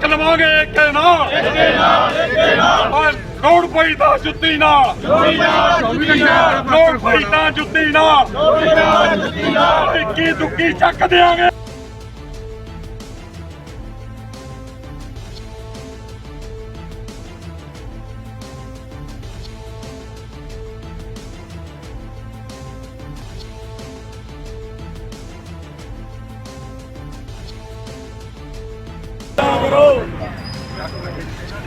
ਹੱਕ ਲਵਾਂਗੇ ਕਿ ਨਾ ਓਏ ਲੋੜ ਪਈ ਤਾਂ ਜੁੱਤੀ ਨਾ ਲੋੜ ਪਈ ਤਾਂ ਜੁੱਤੀ ਨਾ ਇੱਕੀ ਦੁੱਕੀ ਚੱਕ ਦਿਆਂਗੇ।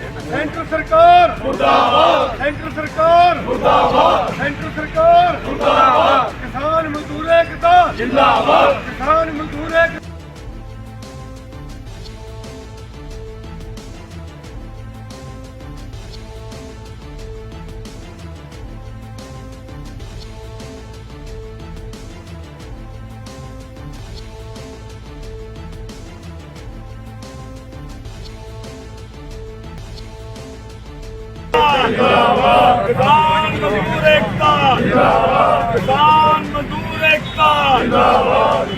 ਸੈਂਟਰ ਸਰਕਾਰ। ਮੁਰਦਾਬਾਦ ਸੈਂਟਰ ਸਰਕਾਰ। ਮੁਰਦਾਬਾਦ ਸੈਂਟਰ ਸਰਕਾਰ। ਮੁਰਦਾਬਾਦ ਕਿਸਾਨ ਮਜ਼ਦੂਰ ਏਕਤਾ। ਜਿੰਦਾਬਾਦ ਕਿਸਾਨ ਜਿੰਦਾਬਾਦ। ਕਿਸਾਨ ਮਜ਼ਦੂਰ ਏਕਤਾ। ਜਿੰਦਾਬਾਦ।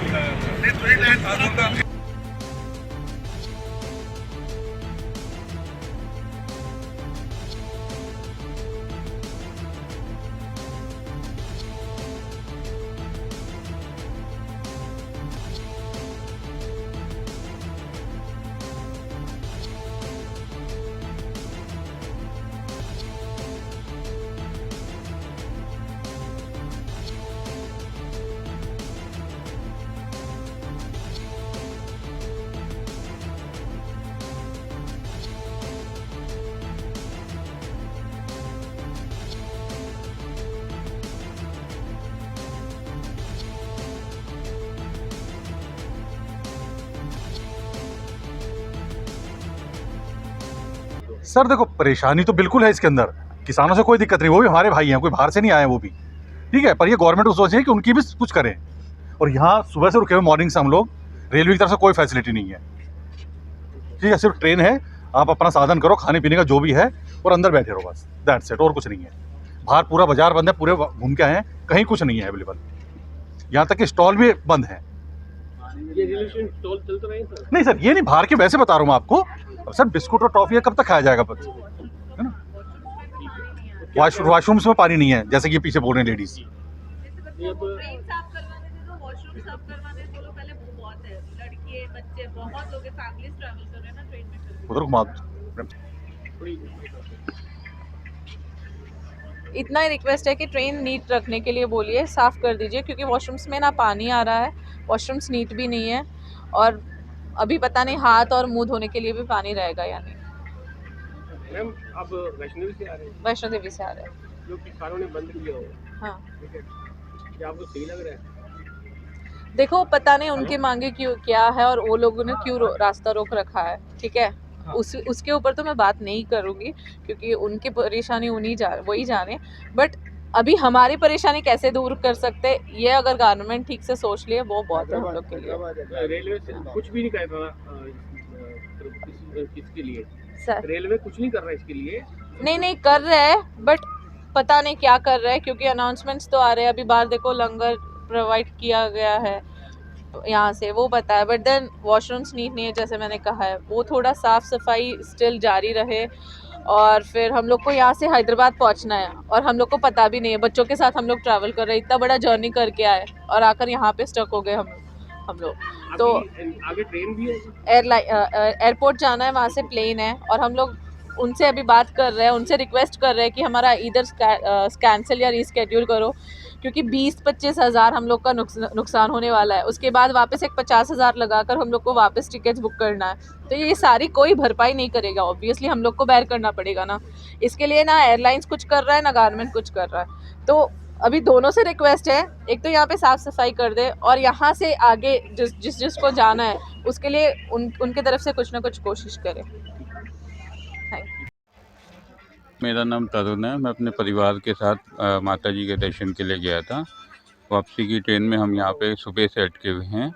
सर देखो परेशानी तो बिल्कुल है इसके अंदर। किसानों से कोई दिक्कत नहीं वो भी हमारे भाई हैं कोई बाहर से नहीं आए हैं वो भी। ठीक है पर ये गवर्नमेंट को सोचे कि उनकी भी कुछ करें। और यहाँ सुबह से रुके हुए मॉर्निंग से हम लोग रेलवे की तरफ़ से कोई फैसिलिटी नहीं है। ठीक है सिर्फ़ ट्रेन है आप अपना साधन करो खाने पीने का जो भी है और अंदर बैठे रहो बस। दैट सेट और कुछ नहीं है। बाहर पूरा बाज़ार बंद है पूरे घूम के आए हैं कहीं कुछ नहीं है अवेलेबल यहाँ तक कि स्टॉल भी बंद है सर? नहीं सर ये नहीं बाहर के वैसे बता रहा हूँ मैं आपको। अब सर बिस्कुट और टॉफी कब तक खाया जाएगा बस है ना? वाश वॉशरूम्स में पानी नहीं है जैसे कि पीछे बोल रहे हैं लेडीज़ ये अब ट्रेन साफ़ करवाने दे दो वॉशरूम साफ़ करवाने दे दो पहले वो बहुत है। लड़के बच्चे बहुत लोग फैमिलीज़ ट्रैवल कर रहे हैं ना ट्रेन में फिर उधर घुमा इतना ही रिक्वेस्ट है कि ट्रेन नीट रखने के लिए बोलिए साफ़ कर दीजिए क्योंकि वॉशरूम्स में ना पानी आ रहा है वॉशरूम्स नीट भी नहीं है और अभी पता नहीं हाथ और मुँह धोने के लिए भी पानी रहेगा या नहीं। मैम आप वैष्णवी से आ रहे हैं? वैष्णो देवी से आ रहे हैं। जो किसानों ने बंद किया हो हाँ। ठीक है क्या आपको सही लग रहा है? देखो पता नहीं उनकी मांगे क्यों क्या है और वो लोगों ने क्यों रो- रास्ता रोक रखा है ठीक है? उस उसके ऊपर तो मैं बात नहीं करूँगी क्योंकि उनकी परेशानी उन्हीं जा वही जाने बट अभी हमारी परेशानी कैसे दूर कर सकते ये अगर गवर्नमेंट ठीक से सोच लिए वो बहुत है हम लोग के लिए। रेलवे कुछ भी नहीं कर रहा इसके लिए। सर। रेलवे कुछ नहीं कर रहा इसके लिए। नहीं नहीं कर रहे हैं बट पता नहीं क्या कर रहे है क्योंकि अनाउंसमेंट्स तो आ रहे हैं। अभी बाहर देखो लंगर प्रोवाइड किया गया है यहाँ से वो पता है बट देन वॉशरूम्स नीट नहीं है जैसे मैंने कहा है। वो थोड़ा साफ़ सफ़ाई स्टिल जारी रहे। और फिर हम लोग को यहाँ से हैदराबाद पहुँचना है और हम लोग को पता भी नहीं है। बच्चों के साथ हम लोग ट्रैवल कर रहे हैं। इतना बड़ा जर्नी करके आए और आकर यहाँ पे स्टक हो गए हम हम लोग। तो आगे ट्रेन भी है? एयरलाइन एयरपोर्ट जाना है वहाँ से प्लेन है और हम लोग उनसे अभी बात कर रहे हैं उनसे रिक्वेस्ट कर रहे हैं कि हमारा इधर कैंसिल या रिस्केड्यूल करो। क्योंकि बीस पच्चीस हज़ार हम लोग का नुकस- नुकसान होने वाला है। उसके बाद वापस एक पचास हज़ार लगा कर हम लोग को वापस टिकट्स बुक करना है। तो ये सारी कोई भरपाई नहीं करेगा। ऑब्वियसली हम लोग को बैर करना पड़ेगा ना। इसके लिए ना एयरलाइंस कुछ कर रहा है, ना गारमेंट कुछ कर रहा है। तो अभी दोनों से रिक्वेस्ट है। एक तो यहाँ पे साफ़ सफ़ाई कर दे और यहाँ से आगे जिस जिस, जिसको जाना है, उसके लिए उन, उनके तरफ़ से कुछ ना कुछ कोशिश करें। मेरा नाम तरुण है। मैं अपने परिवार के साथ माता जी के दर्शन के लिए गया था। वापसी की ट्रेन में हम यहाँ पे सुबह से अटके हुए हैं।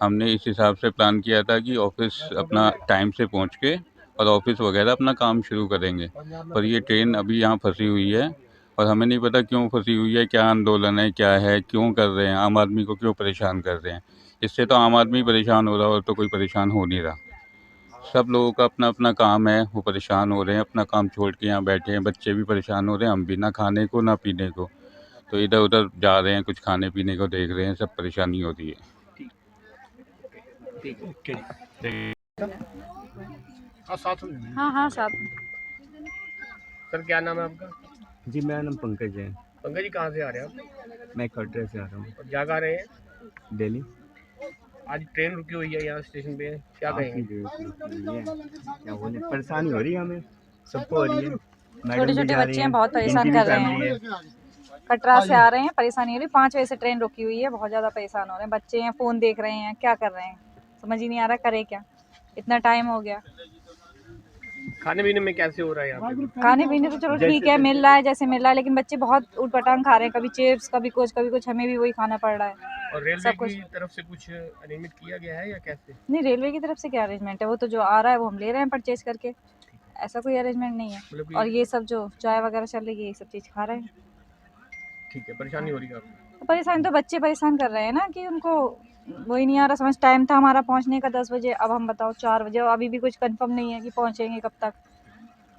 हमने इस हिसाब से प्लान किया था कि ऑफ़िस अपना टाइम से पहुँच के और ऑफ़िस वगैरह अपना काम शुरू करेंगे। पर ये ट्रेन अभी यहाँ फंसी हुई है और हमें नहीं पता क्यों फंसी हुई है, क्या आंदोलन है, क्या है, क्यों कर रहे हैं, आम आदमी को क्यों परेशान कर रहे हैं। इससे तो आम आदमी परेशान हो रहा और तो कोई परेशान हो नहीं रहा। सब लोगों का अपना अपना काम है वो परेशान हो रहे हैं अपना काम छोड़ के यहाँ बैठे हैं बच्चे भी परेशान हो रहे हैं हम भी ना खाने को ना पीने को। तो इधर उधर जा रहे हैं कुछ खाने पीने को देख रहे हैं सब परेशानी हो रही है। हाँ साथ में। हाँ हाँ साथ सर क्या नाम है आपका? जी मेरा नाम पंकज है। पंकज जी कहाँ से आ रहे हैं आप? मैं कटरे से आ रहा हूँ। जा रहे हैं? दिल्ली आज ट्रेन रुकी हुई है यहाँ स्टेशन पे। क्या कहेंगे? है क्या बोले? परेशानी हो रही है हमें? सबको हो रही है? छोटे छोटे बच्चे हैं। बहुत परेशान कर रहे हैं। कटरा से आ रहे हैं परेशानी हो रही। है पाँच बजे से ट्रेन रुकी हुई है बहुत ज़्यादा परेशान हो रहे हैं। बच्चे हैं फ़ोन देख रहे हैं क्या कर रहे हैं? समझ ही नहीं आ रहा करे क्या? इतना टाइम हो गया। खाने पीने में कैसे हो रहा है यहाँ खाने पीने तो चलो ठीक है मिल रहा है जैसे मिल रहा है लेकिन बच्चे बहुत उटपटांग खा रहे हैं। कभी चिप्स कभी कुछ कभी कुछ हमें भी वही खाना पड़ रहा है। और रेलवे सब कुछ- की तरफ़ से कुछ अरेंजमेंट किया गया है या कैसे? नहीं रेलवे की तरफ़ से क्या अरेंजमेंट है? वो तो जो आ रहा है वो हम ले रहे हैं परचेज करके। ऐसा कोई अरेंजमेंट नहीं है। मतलब और ये सब जो चाय वगैरह चल रही है ये सब चीज़ खा रहे हैं। ठीक है परेशानी हो रही है आपको? तो परेशान तो बच्चे परेशान कर रहे हैं ना कि उनको वही नहीं आ रहा समझ टाइम था हमारा पहुँचने का दस बजे अब हम बताओ चार बजे अभी भी कुछ कंफर्म नहीं है कि पहुँचेंगे कब तक।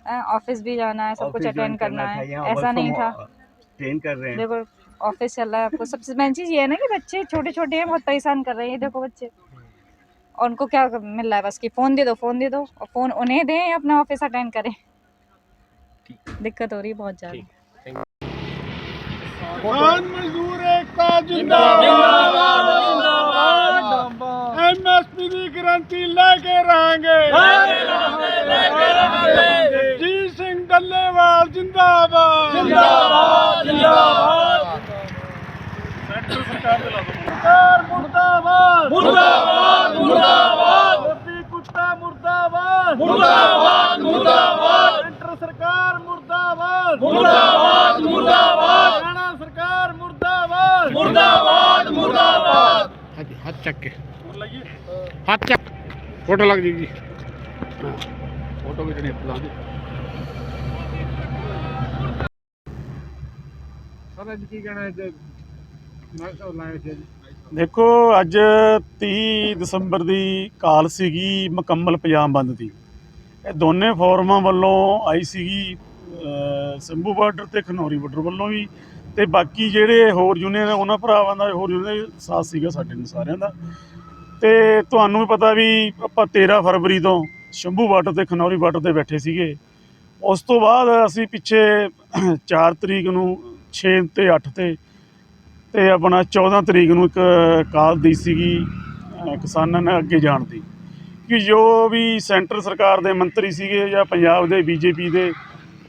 ऑफ़िस भी जाना है सब कुछ अटेंड करना है। ऐसा नहीं था। ट्रेन कर रहे हैं। देखो ऑफ़िस चल रहा है आपको। सबसे मेन चीज़ ये है ना कि बच्चे छोटे छोटे हैं बहुत परेशान कर रहे हैं। देखो बच्चे। और उनको क्या मिल रहा है? बस कि फ़ोन दे दो फ़ोन दे दो। और फ़ोन उन्हें दें अपना ऑफ़िस अटेंड करें। दिक्कत हो रही है बहुत ज़्यादा। क्रांति लेके रहेंगे। जी सिंह डल्लेवाल जिंदाबाद। जिंदाबाद जिंदाबाद। सरकार मुर्दाबाद। मुर्दाबाद मुर्दाबाद। मोदी कुत्ता मुर्दाबाद। मुर्दाबाद मुर्दाबाद। सेंटर सरकार मुर्दाबाद। मुर्दाबाद मुर्दाबाद। हरियाणा सरकार मुर्दाबाद। मुर्दाबाद मुर्दाबाद। हाथ चक के। हाथ चक। फ़ोटो लग जाएगी। हाँ, फ़ोटो खींचने सर अज कहना है लाए थे ਦੇਖੋ, ਅੱਜ 30 ਦਸੰਬਰ ਦੀ ਕਾਲ ਸੀਗੀ ਮੁਕੰਮਲ ਪੰਜਾਬ ਬੰਦ ਦੀ। ਇਹ ਦੋਨੇ ਫੋਰਮਾਂ ਵੱਲੋਂ ਆਈ ਸੀਗੀ ਸੰਭੂ ਬਾਰਡਰ ਤੇ ਖਨੌਰੀ ਬਾਰਡਰ ਵੱਲੋਂ ਵੀ। ਤੇ ਬਾਕੀ ਜਿਹੜੇ ਹੋਰ ਯੂਨੀਅਨ ਉਹਨਾਂ ਭਰਾਵਾਂ ਦਾ, ਹੋਰ ਯੂਨੀਅਨ ਦਾ ਸਾਥ ਸੀਗਾ ਸਾਡੇ ਨੂੰ ਸਾਰਿਆਂ ਦਾ। ਤੇ ਤੁਹਾਨੂੰ ਵੀ ਪਤਾ ਵੀ ਆਪਾਂ 13 ਫਰਵਰੀ ਤੋਂ ਸ਼ੰਭੂ ਬਾਰਡਰ ਤੇ, ਖਨੌਰੀ ਬਾਰਡਰ ਤੇ ਬੈਠੇ ਸੀਗੇ। ਉਸ ਤੋਂ ਬਾਅਦ ਅਸੀਂ ਪਿੱਛੇ 4 ਤਰੀਕ ਨੂੰ 6 ਤੇ 8 ਤੇ ਤੇ ਆਪਣਾ 14 ਤਰੀਕ ਨੂੰ ਇੱਕ ਕਾਲ ਦੀ ਸੀਗੀ ਕਿਸਾਨਾਂ ਨੇ ਅੱਗੇ ਜਾਣ ਦੀ। ਕਿ ਜੋ ਵੀ ਸੈਂਟਰ ਸਰਕਾਰ ਦੇ ਮੰਤਰੀ ਸੀਗੇ ਜਾਂ ਪੰਜਾਬ ਦੇ, ਬੀਜੇਪੀ ਦੇ,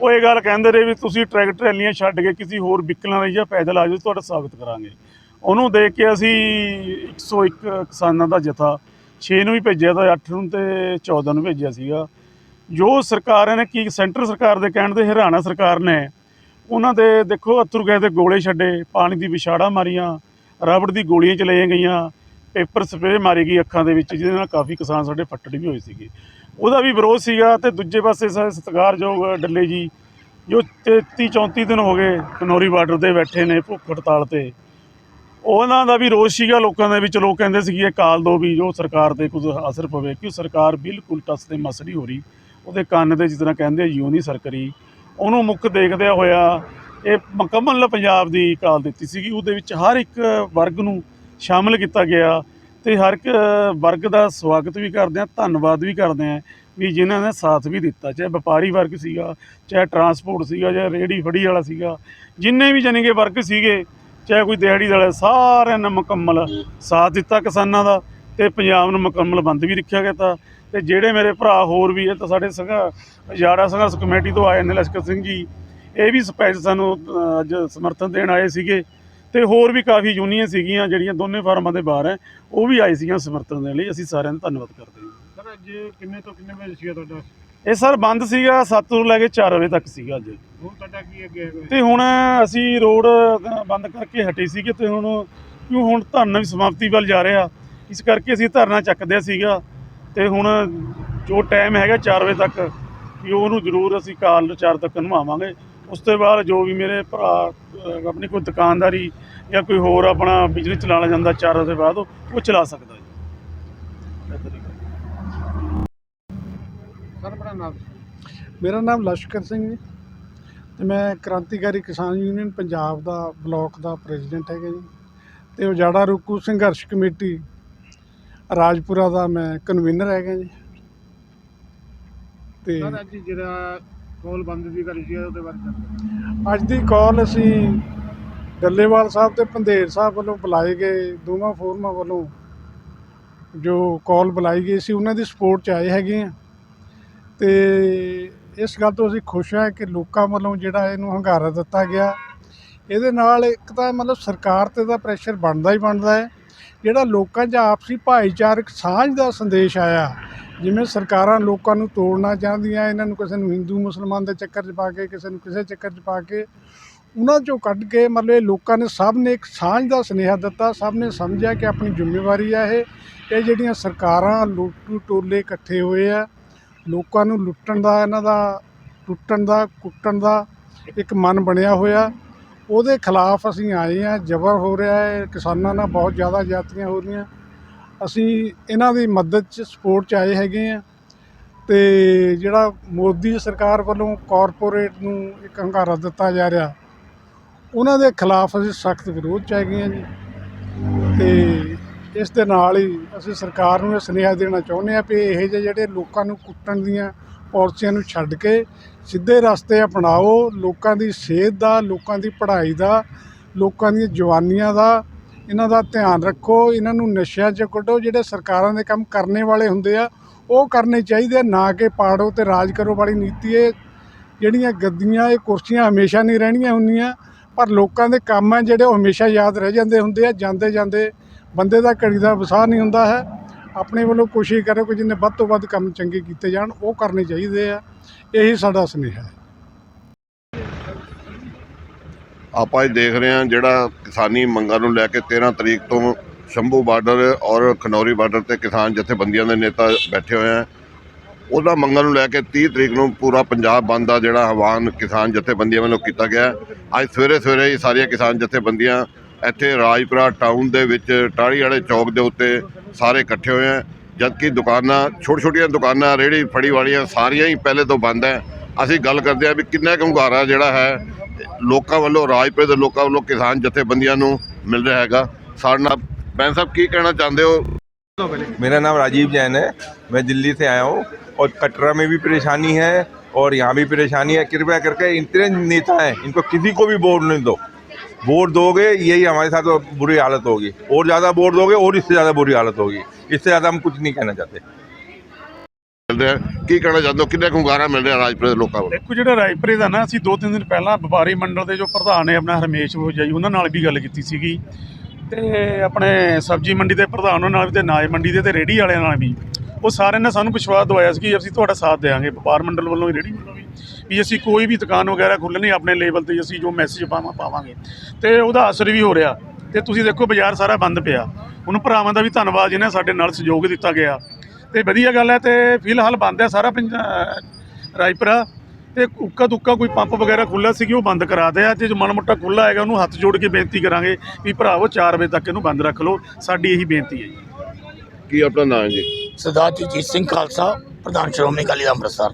ਉਹ ਇਹ ਗੱਲ ਕਹਿੰਦੇ ਰਹੇ ਵੀ ਤੁਸੀਂ ਟਰੈਕਟਰ ਰੈਲੀਆਂ ਛੱਡ ਕੇ ਕਿਸੇ ਹੋਰ ਵਿਕਲਾਂ ਲਈ ਜਾਂ ਪੈਦਲ ਆ ਜਾਓ, ਤੁਹਾਡਾ ਸਵਾਗਤ ਕਰਾਂਗੇ। ਉਹਨੂੰ ਦੇਖ ਕੇ ਅਸੀਂ 101 ਕਿਸਾਨਾਂ ਦਾ ਜਥਾ 6 ਨੂੰ ਵੀ ਭੇਜਿਆ ਤਾਂ 8 ਨੂੰ ਤੇ 14 ਨੂੰ ਭੇਜਿਆ ਸੀਗਾ। ਜੋ ਸਰਕਾਰ ਨੇ, ਕੀ ਸੈਂਟਰ ਸਰਕਾਰ ਦੇ ਕਹਿਣ ਤੇ ਹਰਿਆਣਾ ਸਰਕਾਰ ਨੇ ਉਹਨਾਂ ਦੇ ਦੇਖੋ ਅਥਰੂ ਗਏ ਤੇ ਗੋਲੇ ਛੱਡੇ, ਪਾਣੀ ਦੀ ਵਿਛਾੜਾ ਮਾਰੀਆਂ, ਰਬੜ ਦੀ ਗੋਲੀਆਂ ਚਲਾਈਆਂ ਗਈਆਂ, ਪੇਪਰ ਸਪਰੇਅ ਮਾਰੀ ਗਈ ਅੱਖਾਂ ਦੇ ਵਿੱਚ, ਜਿਹਦੇ ਨਾਲ ਕਾਫੀ ਕਿਸਾਨ ਸਾਡੇ ਫੱਟੜ ਵੀ ਹੋਏ ਸੀਗੇ। ਉਹਦਾ ਵੀ ਵਿਰੋਧ ਸੀਗਾ ਤੇ ਦੂਜੇ ਪਾਸੇ ਸਾ- ਸਤਿਕਾਰਯੋਗ ਡੱਲੇ ਜੀ, ਜੋ 33 34 ਦਿਨ ਹੋ ਗਏ ਕਨੌਰੀ ਬਾਰਡਰ ਤੇ ਬੈਠੇ ਨੇ ਭੁੱਖ ਹੜਤਾਲ ਤੇ। ਉਹਨਾਂ ਦਾ ਵੀ ਰੋਸ ਸੀਗਾ ਲੋਕਾਂ ਦੇ ਵਿੱਚ, ਲੋਕ ਕਹਿੰਦੇ ਸੀਗੇ ਇਹ ਕਾਲ ਦੋ ਵੀ ਜੋ ਸਰਕਾਰ ਤੇ ਕੁਝ ਅਸਰ ਪਵੇ ਕਿ ਸਰਕਾਰ ਬਿਲਕੁਲ ਟਸ ਤੇ ਮਸ ਨਹੀਂ ਹੋ ਰਹੀ, ਉਹਦੇ ਕੰਨ ਦੇ ਜਿਸ ਤਰ੍ਹਾਂ ਕਹਿੰਦੇ ਯੂਨੀ ਸਰਕਰੀ ਉਹਨੂੰ ਮੁੱਖ ਦੇਖਦਿਆਂ ਹੋਇਆ ਇਹ ਮੁਕੰਮਲ ਪੰਜਾਬ ਦੀ ਕਾਲ ਦਿੱਤੀ ਸੀਗੀ। ਉਹਦੇ ਵਿੱਚ ਹਰ ਇੱਕ ਵਰਗ ਨੂੰ ਸ਼ਾਮਲ ਕੀਤਾ ਗਿਆ ਤੇ ਹਰ ਇੱਕ ਵਰਗ ਦਾ ਸਵਾਗਤ ਵੀ ਕਰਦੇ ਆ, ਧੰਨਵਾਦ ਵੀ ਕਰਦੇ ਆ ਵੀ ਜਿਨ੍ਹਾਂ ਨੇ ਸਾਥ ਵੀ ਦਿੱਤਾ। ਚਾਹੇ ਵਪਾਰੀ ਵਰਗ ਸੀਗਾ, ਚਾਹੇ ਟਰਾਂਸਪੋਰਟ ਸੀਗਾ, ਚਾਹੇ ਰੇੜੀ ਫੜੀ ਵਾਲਾ ਸੀਗਾ, ਜਿੰਨੇ ਵੀ ਜਾਣੀ ਕਿ ਵਰਗ ਸੀਗੇ, ਚਾਹੇ ਕੋਈ ਦਿਹਾੜੀ ਵਾਲਾ, ਸਾਰਿਆਂ ਨੇ ਮੁਕੰਮਲ ਸਾਥ ਦਿੱਤਾ ਕਿਸਾਨਾਂ ਦਾ ਤੇ ਪੰਜਾਬ ਨੂੰ ਮੁਕੰਮਲ ਬੰਦ ਵੀ ਰੱਖਿਆ ਗਿਆ ਤਾਂ ਤੇ ਜਿਹੜੇ ਮੇਰੇ ਭਰਾ ਹੋਰ ਵੀ ਇਹ ਤਾਂ ਸਾਡੇ ਸੰਘ ਜਾੜਾ ਸੰਘਰਸ਼ ਕਮੇਟੀ ਤੋਂ ਆਏ ਨੇ ਲਸ਼ਕਰ ਸਿੰਘ ਜੀ ਇਹ ਵੀ ਸਪੈਸ਼ਲ ਸਾਨੂੰ ਅੱਜ ਸਮਰਥਨ ਦੇਣ ਆਏ ਸੀਗੇ ਤੇ ਹੋਰ ਵੀ ਕਾਫੀ ਯੂਨੀਅਨ ਸੀਗੀਆਂ ਜਿਹੜੀਆਂ ਦੋਨੇ ਫਾਰਮਾਂ ਦੇ ਬਾਹਰ ਹੈ ਉਹ ਵੀ ਆਏ ਸੀਗੀਆਂ ਸਮਰਥਨ ਦੇਣ ਲਈ। ਅਸੀਂ ਸਾਰਿਆਂ ਦਾ ਧੰਨਵਾਦ ਕਰਦੇ ਹਾਂ। ਸਰ ਅੱਜ ਕਿੰਨੇ ਤੋਂ ਕਿੰਨੇ ਵਜੇ ਸੀਗਾ ਤੁਹਾਡਾ? ਇਹ ਸਰ ਬੰਦ ਸੀਗਾ 7 ਤੋਂ ਲੈ ਕੇ 4 ਵਜੇ ਤੱਕ ਸੀਗਾ ਅੱਜ। ਹੁਣ ਤੁਹਾਡਾ ਕੀ ਅੱਗੇ ਹੈ? ਤੇ ਹੁਣ ਅਸੀਂ ਰੋਡ ਬੰਦ ਕਰਕੇ ਹਟੇ ਸੀਗੇ ਤੇ ਹੁਣ ਕਿਉਂ ਹੁਣ ਧਰਨਾ ਵੀ ਸਮਾਪਤੀ ਵੱਲ ਜਾ ਰਿਹਾ ਇਸ ਕਰਕੇ ਅਸੀਂ ਧਰਨਾ ਚੱਕਦੇ ਸੀਗਾ। ਤੇ ਹੁਣ ਜੋ ਟਾਈਮ ਹੈਗਾ 4 ਵਜੇ ਤੱਕ ਕਿ ਉਹਨੂੰ ਜ਼ਰੂਰ ਅਸੀਂ ਕਾਲ 4 ਤੱਕ ਨਿਭਾਵਾਂਗੇ ਉਸ ਤੋਂ ਬਾਅਦ ਜੋ ਵੀ ਮੇਰੇ ਭਰਾ ਆਪਣੀ ਕੋਈ ਦੁਕਾਨਦਾਰੀ ਜਾਂ ਕੋਈ ਹੋਰ ਆਪਣਾ ਬਿਜ਼ਨਸ ਚਲਾਉਣਾ ਜਾਂਦਾ 4 ਵਜੇ ਬਾਅਦ ਉਹ ਚਲਾ ਸਕਦਾ ਜੀ। ਸਰ ਨਾਮ ਮੇਰਾ ਨਾਮ ਲਸ਼ਕਰ ਸਿੰਘ ਜੀ। ਤੇ ਮੈਂ ਕ੍ਰਾਂਤੀਕਾਰੀ ਕਿਸਾਨ ਯੂਨੀਅਨ ਪੰਜਾਬ ਦਾ ਬਲਾਕ ਦਾ ਪ੍ਰੈਜ਼ੀਡੈਂਟ ਹੈਗਾ ਜੀ। ਤੇ ਉਜਾੜਾ ਰੁਕੂ ਸੰਘਰਸ਼ ਕਮੇਟੀ ਰਾਜਪੁਰਾ ਦਾ ਮੈਂ ਕਨਵੀਨਰ ਹੈਗਾ ਜੀ। ਤੇ ਸਰ ਅੱਜ ਜਿਹੜਾ ਕੋਲ ਬੰਦ ਦੀ ਗੱਲ ਸੀ ਉਹਦੇ ਬਾਰੇ ਦੱਸੋ ਅੱਜ ਦੀ ਕਾਲ ਅਸੀਂ ਡੱਲੇਵਾਲ ਸਾਹਿਬ ਤੇ ਪੰਧੇਰ ਸਾਹਿਬ ਵੱਲੋਂ ਬੁਲਾਏ ਗਏ ਦੋਵਾਂ ਫੋਰਮਾਂ ਵੱਲੋਂ ਜੋ ਕਾਲ ਬੁਲਾਈ ਗਈ ਸੀ ਉਹਨਾਂ ਦੀ ਸਪੋਰਟ 'ਚ ਆਏ ਹੈਗੇ ਆ। ਤੇ ਇਸ ਗੱਲ ਤੋਂ ਅਸੀਂ ਖੁਸ਼ ਹਾਂ ਕਿ ਲੋਕਾਂ ਵੱਲੋਂ ਜਿਹੜਾ ਇਹਨੂੰ ਹੰਗਾਰਾ ਦਿੱਤਾ ਗਿਆ। ਇਹਦੇ ਨਾਲ ਇੱਕ ਤਾਂ ਮਤਲਬ ਸਰਕਾਰ ਤੇ ਦਾ ਪ੍ਰੈਸ਼ਰ ਬਣਦਾ ਹੀ ਬਣਦਾ ਹੈ। ਜਿਹੜਾ ਲੋਕਾਂ 'ਚ ਆਪਸੀ ਭਾਈਚਾਰਕ ਸਾਂਝ ਦਾ ਸੰਦੇਸ਼ ਆਇਆ, ਜਿਵੇਂ ਸਰਕਾਰਾਂ ਲੋਕਾਂ ਨੂੰ ਤੋੜਨਾ ਚਾਹੁੰਦੀਆਂ, ਇਹਨਾਂ ਨੂੰ ਕਿਸੇ ਨੂੰ ਹਿੰਦੂ, ਮੁਸਲਮਾਨ ਦੇ ਚੱਕਰ 'ਚ ਪਾ ਕੇ, ਕਿਸੇ ਨੂੰ ਕਿਸੇ ਚੱਕਰ 'ਚ ਪਾ ਕੇ, ਉਹਨਾਂ 'ਚੋਂ ਕੱਢ ਕੇ ਮਤਲਬ ਇਹ ਲੋਕਾਂ ਨੇ ਸਭ ਨੇ ਇੱਕ ਸਾਂਝ ਦਾ ਸੁਨੇਹਾ ਦਿੱਤਾ, ਸਭ ਨੇ ਸਮਝਿਆ ਕਿ ਆਪਣੀ ਜ਼ਿੰਮੇਵਾਰੀ ਆ ਇਹ। ਇਹ ਜਿਹੜੀਆਂ ਸਰਕਾਰਾਂ ਲੁੱਟੂ ਟੋਲੇ ਇਕੱਠੇ ਹੋਏ ਆ, ਲੋਕਾਂ ਨੂੰ ਲੁੱਟਣ ਦਾ, ਇਹਨਾਂ ਦਾ, ਟੁੱਟਣ ਦਾ, ਕੁੱਟਣ ਦਾ ਇੱਕ ਮਨ ਬਣਿਆ ਹੋਇਆ। ਉਹਦੇ ਖਿਲਾਫ ਅਸੀਂ ਆਏ ਆ ਜ਼ਬਰ ਹੋ ਰਿਹਾ ਹੈ, ਕਿਸਾਨਾਂ ਨਾਲ ਬਹੁਤ ਜ਼ਿਆਦਾ ਜਾਤੀਆਂ ਹੋ ਰਹੀਆਂ। ਅਸੀਂ ਇਹਨਾਂ ਦੀ ਮਦਦ 'ਚ ਸਪੋਰਟ 'ਚ ਆਏ ਹੈਗੇ ਆ ਤੇ ਜਿਹੜਾ ਮੋਦੀ ਸਰਕਾਰ ਵੱਲੋਂ ਕਾਰਪੋਰੇਟ ਨੂੰ ਇੱਕ ਹੰਗਾਰਾ ਦਿੱਤਾ ਜਾ ਰਿਹਾ, ਉਹਨਾਂ ਦੇ ਖਿਲਾਫ ਅਸੀਂ ਸਖਤ ਵਿਰੋਧ 'ਚ ਹੈਗੇ ਆ ਜੀ। ਤੇ ਇਸ ਦੇ ਨਾਲ ਹੀ ਅਸੀਂ ਸਰਕਾਰ ਨੂੰ ਇਹ ਸੁਨੇਹਾ ਦੇਣਾ ਚਾਹੁੰਦੇ ਆ ਵੀ ਇਹ ਜਿਹੇ ਜਿਹੜੇ ਲੋਕਾਂ ਨੂੰ ਕੁੱਟਣ ਦੀਆਂ ਪਾਲਿਸੀਆਂ ਨੂੰ ਛੱਡ ਕੇ ਸਿੱਧੇ ਰਸਤੇ ਅਪਣਾਓ ਲੋਕਾਂ ਦੀ ਸਿਹਤ ਦਾ ਲੋਕਾਂ ਦੀ ਪੜ੍ਹਾਈ ਦਾ ਲੋਕਾਂ ਦੀਆਂ ਜਵਾਨੀਆਂ ਦਾ ਇਹਨਾਂ ਦਾ ਧਿਆਨ ਰੱਖੋ ਇਹਨਾਂ ਨੂੰ ਨਸ਼ਿਆਂ 'ਚ ਕੱਢੋ ਜਿਹੜੇ ਸਰਕਾਰਾਂ ਦੇ ਕੰਮ ਕਰਨੇ ਵਾਲੇ ਹੁੰਦੇ ਆ ਉਹ ਕਰਨੇ ਚਾਹੀਦੇ ਆ, ਨਾ ਕਿ ਪਾੜੋ ਤੇ ਰਾਜ ਕਰੋ ਵਾਲੀ ਨੀਤੀ ਇਹ। ਜਿਹੜੀਆਂ ਗੱਦੀਆਂ ਇਹ ਕੁਰਸੀਆਂ ਹਮੇਸ਼ਾ ਨਹੀਂ ਰਹਿਣੀਆਂ ਹੁੰਦੀਆਂ ਪਰ ਲੋਕਾਂ ਦੇ ਕੰਮ ਆ ਜਿਹੜੇ ਉਹ ਹਮੇਸ਼ਾ ਯਾਦ ਰਹਿ ਜਾਂਦੇ ਹੁੰਦੇ ਆ ਜਾਂਦੇ ਜਾਂਦੇ ਬੰਦੇ ਦਾ ਘੜੀ ਦਾ ਵਸਾਹ ਨਹੀਂ ਹੁੰਦਾ ਹੈ। ਆਪਣੇ ਵੱਲੋਂ ਕੋਸ਼ਿਸ਼ ਕਰੋ ਕਿ ਜਿੰਨੇ ਵੱਧ ਤੋਂ ਵੱਧ ਕੰਮ ਚੰਗੇ ਕੀਤੇ ਜਾਣ, ਉਹ ਕਰਨੇ ਚਾਹੀਦੇ ਆ। ਇਹੀ ਸਾਡਾ ਸੁਨੇਹਾ ਹੈ। ਆਪਾਂ ਇਹ ਦੇਖ ਰਹੇ ਹਾਂ ਜਿਹੜਾ ਕਿਸਾਨੀ ਮੰਗਾਂ ਨੂੰ ਲੈ ਕੇ 13 ਤਰੀਕ ਤੋਂ ਸ਼ੰਭੂ ਬਾਰਡਰ ਔਰ ਖਨੌਰੀ ਬਾਰਡਰ ਤੇ ਕਿਸਾਨ ਜਥੇਬੰਦੀਆਂ ਦੇ ਨੇਤਾ ਬੈਠੇ ਹੋਏ ਆ। ਉਹਨਾਂ ਮੰਗਾਂ ਨੂੰ ਲੈ ਕੇ 30 ਤਰੀਕ ਨੂੰ ਪੂਰਾ ਪੰਜਾਬ ਬੰਦ ਦਾ ਜਿਹੜਾ ਆਹਵਾਨ ਕਿਸਾਨ ਜਥੇਬੰਦੀਆਂ ਵੱਲੋਂ ਕੀਤਾ ਗਿਆ। ਅੱਜ ਸਵੇਰੇ ਸਵੇਰੇ ਹੀ ਸਾਰੀਆਂ ਕਿਸਾਨ ਜਥੇਬੰਦੀਆਂ ਇੱਥੇ ਰਾਜਪੁਰਾ ਟਾਊਨ ਦੇ ਵਿੱਚ ਟਾਹਲੀ ਵਾਲੇ ਚੌਕ ਦੇ ਉੱਤੇ ਸਾਰੇ ਇਕੱਠੇ ਹੋਏ ਆ ਜਦਕਿ ਦੁਕਾਨਾਂ ਛੋਟੀ ਛੋਟੀਆਂ ਦੁਕਾਨਾਂ ਰੇਹੜੀ ਫੜੀ ਵਾਲੀਆਂ ਸਾਰੀਆਂ ਹੀ ਪਹਿਲੇ ਤੋਂ ਬੰਦ ਹੈ ਅਸੀਂ ਗੱਲ ਕਰਦੇ ਹਾਂ ਵੀ ਕਿੰਨਾ ਕੁ ਹੁੰਗਾਰਾ ਜਿਹੜਾ ਹੈ ਲੋਕਾਂ ਵੱਲੋਂ ਰਾਜਪੁਰੇ ਦੇ ਲੋਕਾਂ ਵੱਲੋਂ ਕਿਸਾਨ ਜਥੇਬੰਦੀਆਂ ਨੂੰ ਮਿਲ ਰਿਹਾ ਹੈਗਾ ਸਾਡੇ ਨਾਲ ਬੈਨ ਸਾਹਿਬ ਕੀ ਕਹਿਣਾ ਚਾਹੁੰਦੇ ਹੋ मेरा नाम राजीव जैन है मैं दिल्ली से आया हूँ और कटरा में भी परेशानी है और यहाँ भी परेशानी है कृपया करके इतने नेता हैं इनको किसी को भी वोट नहीं दो वोट दोगे यही हमारे साथ बुरी हालत होगी और ज़्यादा वोट दोगे और इससे ज़्यादा बुरी हालत होगी इससे ज़्यादा हम कुछ नहीं कहना चाहते ਮਿਲ ਰਿਹਾ ਕੀ ਕਹਿਣਾ ਚਾਹੁੰਦੇ ਹੋ ਕਿੰਨਾ ਕੁ ਹੁੰਗਾਰਾ ਮਿਲ ਰਿਹਾ ਰਾਜਪੁਰੇ ਦੇ ਲੋਕਾਂ ਵੱਲੋਂ ਦੇਖੋ ਜਿਹੜਾ ਰਾਜਪੁਰੇ ਦਾ ਨਾ ਅਸੀਂ ਦੋ ਤਿੰਨ ਦਿਨ ਪਹਿਲਾਂ ਵਪਾਰੀ ਮੰਡਲ ਦੇ ਜੋ ਪ੍ਰਧਾਨ ਨੇ ਆਪਣਾ ਹਰਮੇਸ਼ ਭੋਜਾ ਜੀ ਉਹਨਾਂ ਨਾਲ ਵੀ ਗੱਲ ਕੀਤੀ ਸੀਗੀ ਤੇ ਆਪਣੇ ਸਬਜ਼ੀ ਮੰਡੀ ਦੇ ਪ੍ਰਧਾਨਾਂ ਨਾਲ ਵੀ ਤੇ ਨਾਜ ਮੰਡੀ ਦੇ ਤੇ ਰੇਹੜੀ ਵਾਲਿਆਂ ਨਾਲ ਵੀ ਉਹ ਸਾਰਿਆਂ ਨੇ ਸਾਨੂੰ ਵਿਸ਼ਵਾਸ ਦਵਾਇਆ ਸੀ ਕਿ ਅਸੀਂ ਤੁਹਾਡਾ ਸਾਥ ਦੇਵਾਂਗੇ। ਵਪਾਰ ਮੰਡਲ ਵੱਲੋਂ ਵੀ ਰੇਹੜੀ ਵੱਲੋਂ ਵੀ ਵੀ ਅਸੀਂ ਕੋਈ ਵੀ ਦੁਕਾਨ ਵਗੈਰਾ ਖੁੱਲ੍ਹਣੀ ਆਪਣੇ ਲੈਵਲ ਤੇ ਅਸੀਂ ਜੋ ਮੈਸੇਜ ਪਾਵਾਂ, ਪਾਵਾਂਗੇ। ਤੇ ਉਹਦਾ ਅਸਰ ਵੀ ਹੋ ਰਿਹਾ। ਤੇ ਤੁਸੀਂ ਦੇਖੋ, ਬਾਜ਼ਾਰ ਸਾਰਾ ਬੰਦ ਪਿਆ। ਉਹਨੂੰ ਭਰਾਵਾਂ ਦਾ ਵੀ ਧੰਨਵਾਦ, ਜਿਹਨੇ ਸਾਡੇ ਨਾਲ ਸਹਿਯੋਗ ਦਿੱਤਾ ਗਿਆ। ਤੇ ਵਧੀਆ ਗੱਲ ਹੈ ਤੇ ਫਿਲਹਾਲ ਬੰਦ ਹੈ ਸਾਰਾ ਪੰਜਾ ਰਾਜਪੁਰਾ ਤੇ ਉੱਕਾ ਦੁੱਕਾ ਕੋਈ ਪੰਪ ਵਗੈਰਾ ਖੁੱਲ੍ਹਾ ਸੀ ਉਹ ਬੰਦ ਕਰਾ ਦਿਆ। ਤੇ ਜੋ ਮਾੜਾ ਮੋਟਾ ਖੁੱਲ੍ਹਾ ਹੈਗਾ, ਉਹਨੂੰ ਹੱਥ ਜੋੜ ਕੇ ਬੇਨਤੀ ਕਰਾਂਗੇ ਵੀ ਭਰਾਵੋ 4 ਵਜੇ ਤੱਕ ਇਹਨੂੰ ਬੰਦ ਰੱਖ ਲਓ। ਸਾਡੀ ਇਹੀ ਬੇਨਤੀ ਹੈ ਜੀ। ਕੀ ਆਪਣਾ ਨਾਮ ਹੈ ਜੀ? ਸਰਦਾਰ ਜਗਜੀਤ ਸਿੰਘ ਖਾਲਸਾ ਪ੍ਰਧਾਨ ਸ਼੍ਰੋਮਣੀ ਅਕਾਲੀ ਦਲ ਅੰਮ੍ਰਿਤਸਰ।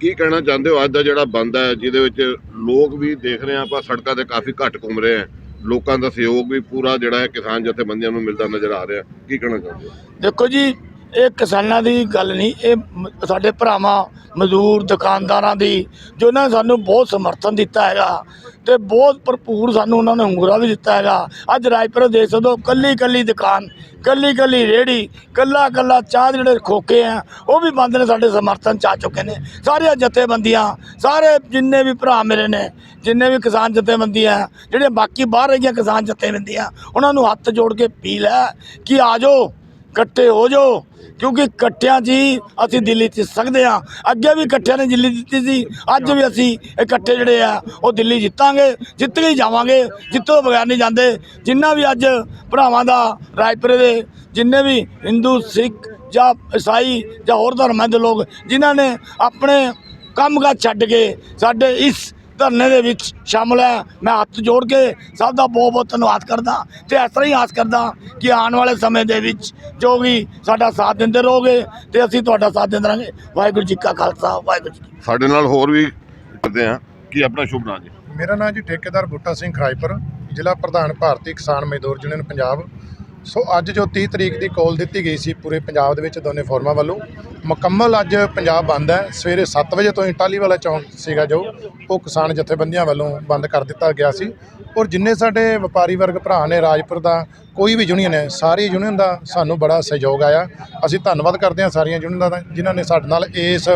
ਕੀ ਕਹਿਣਾ ਚਾਹੁੰਦੇ ਹੋ? ਅੱਜ ਦਾ ਜਿਹੜਾ ਬੰਦ ਹੈ ਜਿਹਦੇ ਵਿੱਚ ਲੋਕ ਵੀ ਦੇਖ ਰਹੇ ਆ ਆਪਾਂ ਸੜਕਾਂ ਤੇ ਕਾਫੀ ਘੱਟ ਘੁੰਮ ਰਹੇ ਆ। ਲੋਕਾਂ ਦਾ ਸਹਿਯੋਗ ਵੀ ਪੂਰਾ ਜਿਹੜਾ ਹੈ ਕਿਸਾਨ ਜਥੇਬੰਦੀਆਂ ਨੂੰ ਮਿਲਦਾ ਨਜ਼ਰ ਆ ਰਿਹਾ। ਕੀ ਕਹਿਣਾ ਚਾਹੁੰਦੇ ਹੋ? ਦੇਖੋ ਜੀ ਇਹ ਕਿਸਾਨਾਂ ਦੀ ਗੱਲ ਨਹੀਂ, ਇਹ ਮ- ਸਾਡੇ ਭਰਾਵਾਂ, ਮਜ਼ਦੂਰ, ਦੁਕਾਨਦਾਰਾਂ ਦੀ ਜੋ ਉਹਨਾਂ ਨੇ ਸਾਨੂੰ ਬਹੁਤ ਸਮਰਥਨ ਦਿੱਤਾ ਹੈਗਾ ਤੇ ਬਹੁਤ ਭਰਪੂਰ ਸਾਨੂੰ ਉਹਨਾਂ ਨੇ ਹੁੰਗਰਾ ਵੀ ਦਿੱਤਾ ਹੈਗਾ। ਅੱਜ ਰਾਜਪੁਰ ਦੇਖ ਸਕਦੇ ਹੋ ਕੱਲੀ ਕੱਲੀ ਦੁਕਾਨ ਕੱਲੀ ਕੱਲੀ ਰੇੜੀ ਕੱਲਾ ਕੱਲਾ ਚਾਹ ਦੇ ਜਿਹੜੇ ਖੋਕੇ ਆ, ਉਹ ਵੀ ਬੰਦ ਨੇ, ਸਾਡੇ ਸਮਰਥਨ ਚ ਆ ਚੁੱਕੇ ਨੇ। ਸਾਰੀਆਂ ਜਥੇਬੰਦੀਆਂ, ਸਾਰੇ ਜਿੰਨੇ ਵੀ ਭਰਾ ਮੇਰੇ ਨੇ, ਜਿੰਨੇ ਵੀ ਕਿਸਾਨ ਜਥੇਬੰਦੀਆਂ, ਜਿਹੜੇ ਬਾਕੀ ਬਾਹਰ ਰਹੀਆਂ ਕਿਸਾਨ ਜਥੇਬੰਦੀਆਂ, ਉਹਨਾਂ ਨੂੰ ਹੱਥ ਜੋੜ ਕੇ ਅਪੀਲ ਹੈ ਕਿ ਆ ਜਾਓ। ਇਕੱਠੇ ਹੋ ਜਾਓ, ਕਿਉਂਕਿ ਇਕੱਠਿਆਂ 'ਚ ਹੀ ਅਸੀਂ ਦਿੱਲੀ 'ਚ ਸਕਦੇ ਹਾਂ। ਅੱਗੇ ਵੀ ਇਕੱਠਿਆਂ ਨੇ ਦਿੱਲੀ ਜਿੱਤੀ ਸੀ, ਅੱਜ ਵੀ ਅਸੀਂ ਇਕੱਠੇ ਜਿਹੜੇ ਆ, ਉਹ ਦਿੱਲੀ ਜਿੱਤਾਂਗੇ, ਜਿੱਤ ਕੇ ਜਾਵਾਂਗੇ, ਜਿੱਤੋਂ ਬਗੈਰ ਨਹੀਂ ਜਾਂਦੇ। ਜਿੰਨਾ ਵੀ ਅੱਜ ਭਰਾਵਾਂ ਦਾ ਰਾਜਪੁਰੇ ਦੇ ਜਿੰਨੇ ਵੀ ਹਿੰਦੂ, ਸਿੱਖ ਜਾਂ ਈਸਾਈ ਜਾਂ ਹੋਰ ਧਰਮਾਂ ਦੇ ਲੋਕ, ਜਿਨ੍ਹਾਂ ਨੇ ਆਪਣੇ ਕੰਮ ਕੰਮਕਾਜ ਛੱਡ ਕੇ ਸਾਡੇ ਇਸ ਧਰਨੇ ਦੇ ਵਿੱਚ ਸ਼ਾਮਲ ਹੈ। ਮੈਂ ਹੱਥ ਜੋੜ ਕੇ ਸਭ ਦਾ ਬਹੁਤ ਬਹੁਤ ਧੰਨਵਾਦ ਕਰਦਾ। ਤੇ ਇਸ ਤਰ੍ਹਾਂ ਹੀ ਆਸ ਕਰਦਾ ਕਿ ਆਉਣ ਵਾਲੇ ਸਮੇਂ ਦੇ ਵਿੱਚ ਜੋ ਵੀ ਸਾਡਾ ਸਾਥ ਦਿੰਦੇ ਰਹੋਗੇ ਤੇ ਅਸੀਂ ਤੁਹਾਡਾ ਸਾਥ ਦਿੰਦੇ ਰਹਾਂਗੇ। ਵਾਹਿਗੁਰੂ ਜੀ ਕਾ ਖਾਲਸਾ ਵਾਹਿਗੁਰੂ ਜੀ। ਸਾਡੇ ਨਾਲ ਹੋਰ ਵੀ ਕਰਦੇ ਆ ਕੀ ਆਪਣਾ ਸ਼ੁਭ ਨਾਮ ਜੀ? ਮੇਰਾ ਨਾਮ ਜੀ ਠੇਕੇਦਾਰ ਬੂਟਾ ਸਿੰਘ ਖਰਾਈਪੁਰ ਜ਼ਿਲ੍ਹਾ ਪ੍ਰਧਾਨ ਭਾਰਤੀ ਕਿਸਾਨ ਮਜ਼ਦੂਰ ਯੂਨੀਅਨ ਪੰਜਾਬ। ਸੋ ਅੱਜ ਜੋ 30 ਤਰੀਕ ਦੀ ਕਾਲ ਦਿੱਤੀ ਗਈ ਸੀ ਪੂਰੇ ਪੰਜਾਬ ਦੇ ਵਿੱਚ ਦੋਨੇ ਫੋਰਮਾਂ ਵੱਲੋਂ ਮੁਕੰਮਲ ਅੱਜ ਪੰਜਾਬ ਬੰਦ ਹੈ। ਸਵੇਰੇ 7 ਵਜੇ ਤੋਂ ਇਟਾਲੀ ਵਾਲਾ ਚੌਂਕ ਸੀਗਾ ਜੋ, ਉਹ ਕਿਸਾਨ ਜਥੇਬੰਦੀਆਂ ਵੱਲੋਂ ਬੰਦ ਕਰ ਦਿੱਤਾ ਗਿਆ ਸੀ। ਔਰ ਜਿੰਨੇ ਸਾਡੇ ਵਪਾਰੀ ਵਰਗ ਭਰਾ ਨੇ ਰਾਜਪੁਰ ਦਾ, ਕੋਈ ਵੀ ਯੂਨੀਅਨ ਹੈ, ਸਾਰੀ ਯੂਨੀਅਨ ਦਾ ਸਾਨੂੰ ਬੜਾ ਸਹਿਯੋਗ ਆਇਆ। ਅਸੀਂ ਧੰਨਵਾਦ ਕਰਦੇ ਹਾਂ ਸਾਰੀਆਂ ਯੂਨੀਅਨਾਂ ਦਾ, ਜਿਨ੍ਹਾਂ ਨੇ ਸਾਡੇ ਨਾਲ ਇਸ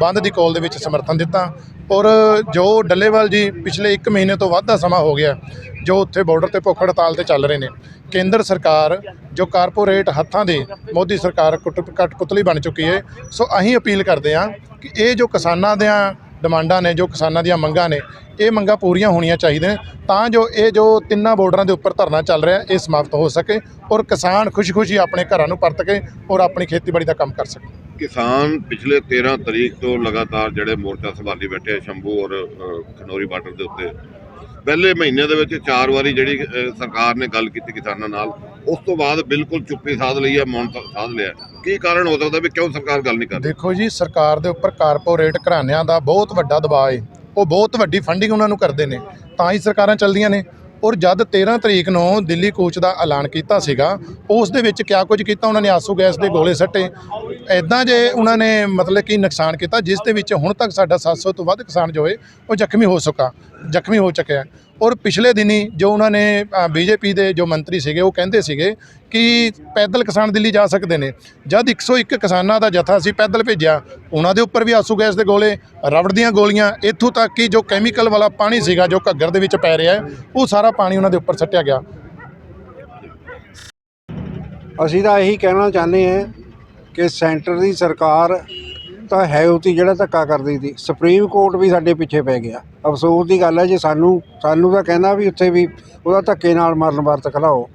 ਬੰਦ ਦੀ ਕੋਲ ਦੇ ਵਿੱਚ ਸਮਰਥਨ ਦਿੱਤਾ। ਔਰ ਜੋ ਡੱਲੇਵਾਲ ਜੀ ਪਿਛਲੇ 1 ਮਹੀਨੇ ਤੋਂ ਵੱਧ ਦਾ ਸਮਾਂ ਹੋ ਗਿਆ, ਜੋ ਉੱਥੇ ਬਾਰਡਰ ਤੇ ਭੁੱਖ ਹੜਤਾਲ ਤੇ ਚੱਲ ਰਹੇ ਨੇ, ਕੇਂਦਰ ਸਰਕਾਰ ਜੋ ਕਾਰਪੋਰੇਟ ਹੱਥਾਂ ਦੇ ਮੋਦੀ ਸਰਕਾਰ ਕੁੱਟ ਕੱਟ ਪੁਤਲੀ ਬਣ ਚੁੱਕੀ ਹੈ, ਸੋ ਅਸੀਂ ਅਪੀਲ ਕਰਦੇ ਹਾਂ ਕਿ ਇਹ ਜੋ ਕਿਸਾਨਾਂ ਦੀਆਂ ਡਿਮਾਂਡਾਂ ਨੇ, ਜੋ ਕਿਸਾਨਾਂ ਦੀਆਂ ਮੰਗਾਂ ਨੇ, ਇਹ ਮੰਗਾਂ ਪੂਰੀਆਂ ਹੋਣੀਆਂ ਚਾਹੀਦੀਆਂ ਨੇ, ਤਾਂ ਜੋ ਇਹ ਜੋ ਤਿੰਨਾਂ ਬਾਰਡਰਾਂ ਦੇ ਉੱਪਰ ਧਰਨਾ ਚੱਲ ਰਿਹਾ, ਇਹ ਸਮਾਪਤ ਹੋ ਸਕੇ ਔਰ ਕਿਸਾਨ ਖੁਸ਼ੀ-ਖੁਸ਼ੀ ਆਪਣੇ ਘਰਾਂ ਨੂੰ ਪਰਤ ਕੇ ਔਰ ਆਪਣੀ ਖੇਤੀਬਾੜੀ ਦਾ ਕੰਮ ਕਰ ਸਕੇ ਕਿਸਾਨ ਪਿਛਲੇ 13 ਤਰੀਕ ਤੋਂ ਲਗਾਤਾਰ ਜਿਹੜੇ ਮੋਰਚਾ ਸੰਭਾਲੀ ਬੈਠੇ ਸ਼ੰਭੂ ਔਰ ਖਨੌਰੀ ਬਾਰਡਰ ਦੇ ਉੱਤੇ, ਪਹਿਲੇ ਮਹੀਨੇ ਦੇ ਵਿੱਚ ਚਾਰ ਵਾਰੀ ਜਿਹੜੀ ਸਰਕਾਰ ਨੇ ਗੱਲ ਕੀਤੀ ਕਿਸਾਨਾਂ ਨਾਲ, ਉਸ ਤੋਂ ਬਾਅਦ ਬਿਲਕੁਲ ਚੁੱਪੀ ਸਾਧ ਲਈ ਹੈ, ਮੌਨ ਸਾਧ ਲਿਆ ਕੀ ਕਾਰਨ ਹੋ ਸਕਦਾ ਵੀ ਕਿਉਂ ਸਰਕਾਰ ਗੱਲ ਨਹੀਂ ਕਰਦੀ ਦੇਖੋ ਜੀ, ਸਰਕਾਰ ਦੇ ਉੱਪਰ ਕਾਰਪੋਰੇਟ ਘਰਾਣਿਆਂ ਦਾ ਬਹੁਤ ਵੱਡਾ ਦਬਾਅ ਹੈ ਉਹ ਬਹੁਤ ਵੱਡੀ ਫੰਡਿੰਗ ਉਹਨਾਂ ਨੂੰ ਕਰਦੇ ਨੇ। ਤਾਂ ਹੀ ਸਰਕਾਰਾਂ ਚੱਲਦੀਆਂ ਨੇ। ਔਰ ਜਦ 13 ਤਰੀਕ ਨੂੰ ਦਿੱਲੀ ਕੋਚ ਦਾ ਐਲਾਨ ਕੀਤਾ ਸੀਗਾ, ਉਸ ਦੇ ਵਿੱਚ ਕਿਆ ਕੁਝ ਕੀਤਾ ਉਹਨਾਂ ਨੇ? ਆਸੂ ਗੈਸ ਦੇ ਗੋਲੇ ਸੱਟੇ। ਐਦਾਂ ਜੇ ਉਹਨਾਂ ਨੇ ਮਤਲਬ ਕਿ ਨੁਕਸਾਨ ਕੀਤਾ, ਜਿਸ ਦੇ ਵਿੱਚ ਹੁਣ ਤੱਕ ਸਾਡਾ 700 ਤੋਂ ਵੱਧ ਕਿਸਾਨ ਜੋ ਹੈ ਉਹ ਜ਼ਖਮੀ ਹੋ ਸਕਾ ਜ਼ਖਮੀ ਹੋ ਚੁੱਕਿਆ ਔਰ ਪਿਛਲੇ ਦਿਨੀ ਜੋ ਉਹਨਾਂ ਨੇ ਬੀਜੇਪੀ ਦੇ ਜੋ ਮੰਤਰੀ ਸੀਗੇ, ਉਹ ਕਹਿੰਦੇ ਸੀਗੇ ਕਿ ਪੈਦਲ ਕਿਸਾਨ ਦਿੱਲੀ ਜਾ ਸਕਦੇ ਨੇ। ਜਦ 101 ਕਿਸਾਨਾਂ ਦਾ ਜਥਾ ਸੀ ਪੈਦਲ ਭੇਜਿਆ, ਉਹਨਾਂ ਦੇ ਉੱਪਰ ਵੀ ਆਸੂ ਗੈਸ ਦੇ ਗੋਲੇ, ਰਬੜ ਦੀਆਂ ਗੋਲੀਆਂ, ਇੱਥੋਂ ਤੱਕ ਕਿ ਜੋ ਕੈਮੀਕਲ ਵਾਲਾ ਪਾਣੀ ਸੀਗਾ, ਜੋ ਘੱਗਰ ਦੇ ਵਿੱਚ ਪੈ ਰਿਹਾ ਉਹ ਸਾਰਾ ਪਾਣੀ ਉਹਨਾਂ ਦੇ ਉੱਪਰ ਸੱਟਿਆ ਗਿਆ। ਅਸੀਂ ਤਾਂ ਇਹੀ ਕਹਿਣਾ ਚਾਹੁੰਦੇ ਹਾਂ ਕਿ ਸੈਂਟਰ ਦੀ ਸਰਕਾਰ ਤਾਂ ਹੈ ਉਤੀ ਜਿਹੜਾ ਧੱਕਾ ਕਰਦੀ ਸੀ। ਸੁਪਰੀਮ ਕੋਰਟ ਵੀ ਸਾਡੇ ਪਿੱਛੇ ਪੈ ਗਿਆ। ਅਫਸੋਸ ਦੀ ਗੱਲ ਹੈ ਜੇ, ਸਾਨੂੰ ਸਾਨੂੰ ਤਾਂ ਕਹਿੰਦਾ ਵੀ ਉੱਥੇ ਵੀ ਉਹਦਾ ਧੱਕੇ ਨਾਲ ਮਰਨ ਵਰਤ ਖਲਾਓ।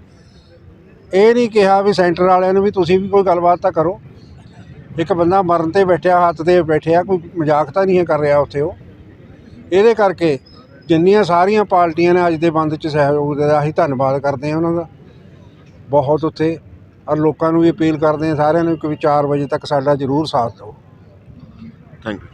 ਇਹ ਨਹੀਂ ਕਿਹਾ ਵੀ ਸੈਂਟਰ ਵਾਲਿਆਂ ਨੂੰ ਵੀ ਤੁਸੀਂ ਵੀ ਕੋਈ ਗੱਲਬਾਤ ਤਾਂ ਕਰੋ। ਇੱਕ ਬੰਦਾ ਮਰਨ ਤੇ ਬੈਠਿਆ, ਹੱਥ ਤੇ ਬੈਠਿਆ, ਕੋਈ ਮਜ਼ਾਕ ਤਾਂ ਨਹੀਂ ਕਰ ਰਿਹਾ ਉੱਥੇ ਉਹ। ਇਹਦੇ ਕਰਕੇ ਜਿੰਨੀਆਂ ਸਾਰੀਆਂ ਪਾਰਟੀਆਂ ਨੇ ਅੱਜ ਦੇ ਬੰਦ 'ਚ ਸਹਿਯੋਗ ਦਿੱਤਾ, ਅਸੀਂ ਧੰਨਵਾਦ ਕਰਦੇ ਹਾਂ ਉਹਨਾਂ ਦਾ। ਬਹੁਤ ਉੱਥੇ, ਔਰ ਲੋਕਾਂ ਨੂੰ ਵੀ ਅਪੀਲ ਕਰਦੇ ਹਾਂ ਸਾਰਿਆਂ ਨੂੰ ਕਿ ਵੀ 4 ਵਜੇ ਤੱਕ ਸਾਡਾ ਜ਼ਰੂਰ ਸਾਥ ਦਿਓ। Thank you